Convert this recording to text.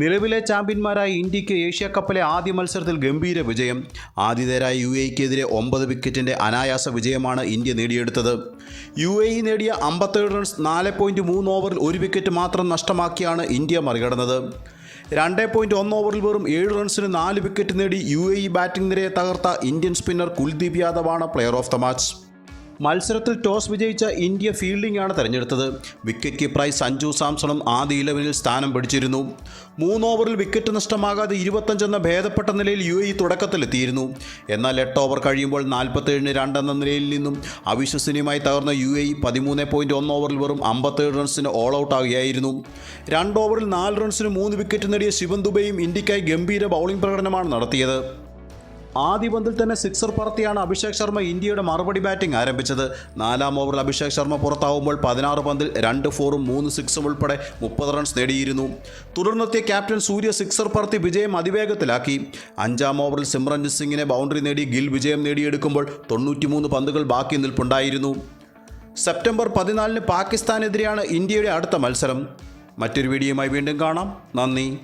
നിലവിലെ ചാമ്പ്യന്മാരായ ഇന്ത്യയ്ക്ക് ഏഷ്യ കപ്പിലെ ആദ്യ മത്സരത്തിൽ ഗംഭീര വിജയം. ആതിഥേരായ യു എക്കെതിരെ ഒമ്പത് വിക്കറ്റിന്റെ അനായാസ വിജയമാണ് ഇന്ത്യ നേടിയെടുത്തത്. യു എ നേടിയ അമ്പത്തേഴ് റൺസ് നാല് പോയിന്റ് മൂന്ന് ഓവറിൽ ഒരു വിക്കറ്റ് മാത്രം നഷ്ടമാക്കിയാണ് ഇന്ത്യ മറികടന്നത്. രണ്ട് പോയിന്റ് ഒന്ന് ഓവറിൽ വെറും ഏഴ് റൺസിന് നാല് വിക്കറ്റ് നേടി യു എ ഇ ബാറ്റിംഗ് നിരയെ തകർത്ത ഇന്ത്യൻ സ്പിന്നർ കുൽദീപ് യാദവാണ് പ്ലെയർ ഓഫ് ദ മാച്ച് മത്സരത്തിൽ ടോസ് വിജയിച്ച ഇന്ത്യ ഫീൽഡിംഗ് ആണ് തെരഞ്ഞെടുത്തത്. വിക്കറ്റ് കീപ്പറായി സഞ്ജു സാംസണും ആദ്യ ഇലവനിൽ സ്ഥാനം പിടിച്ചിരുന്നു. മൂന്ന് ഓവറിൽ വിക്കറ്റ് നഷ്ടമാകാതെ ഇരുപത്തഞ്ചെന്ന ഭേദപ്പെട്ട നിലയിൽ യു എ തുടക്കത്തിലെത്തിയിരുന്നു. എന്നാൽ എട്ട് ഓവർ കഴിയുമ്പോൾ നാൽപ്പത്തേഴിന് രണ്ടെന്ന നിലയിൽ നിന്നും അവിശ്വസനീയമായി തകർന്ന യു എ പതിമൂന്ന് പോയിന്റ് ഒന്ന് ഓവറിൽ വെറും അമ്പത്തേഴ് റൺസിന് ഓൾ ഔട്ട് ആകുകയായിരുന്നു രണ്ട് ഓവറിൽ നാല് റൺസിന് മൂന്ന് വിക്കറ്റ് നേടിയ ശിവൻ ദുബൈയും ഇന്ത്യക്കായി ഗംഭീര ബൗളിംഗ് പ്രകടനമാണ് നടത്തിയത്. ആദ്യ പന്തിൽ തന്നെ സിക്സർ പറത്തിയാണ് അഭിഷേക് ശർമ്മ ഇന്ത്യയുടെ മറുപടി ബാറ്റിംഗ് ആരംഭിച്ചത്. നാലാം ഓവറിൽ അഭിഷേക് ശർമ്മ പുറത്താവുമ്പോൾ പതിനാറ് പന്തിൽ രണ്ട് ഫോറും മൂന്ന് സിക്സും ഉൾപ്പെടെ മുപ്പത് റൺസ് നേടിയിരുന്നു. തുടർന്നെത്തിയ ക്യാപ്റ്റൻ സൂര്യ സിക്സർ പറത്തി വിജയം അതിവേഗത്തിലാക്കി. അഞ്ചാം ഓവറിൽ സിമ്രൻജിത് സിംഗിനെ ബൗണ്ടറി നേടി ഗിൽ വിജയം നേടിയെടുക്കുമ്പോൾ തൊണ്ണൂറ്റിമൂന്ന് പന്തുകൾ ബാക്കി നിൽപ്പുണ്ടായിരുന്നു. സെപ്റ്റംബർ പതിനാലിന് പാകിസ്ഥാനെതിരെയാണ് ഇന്ത്യയുടെ അടുത്ത മത്സരം. മറ്റൊരു വീഡിയോയുമായി വീണ്ടും കാണാം. നന്ദി.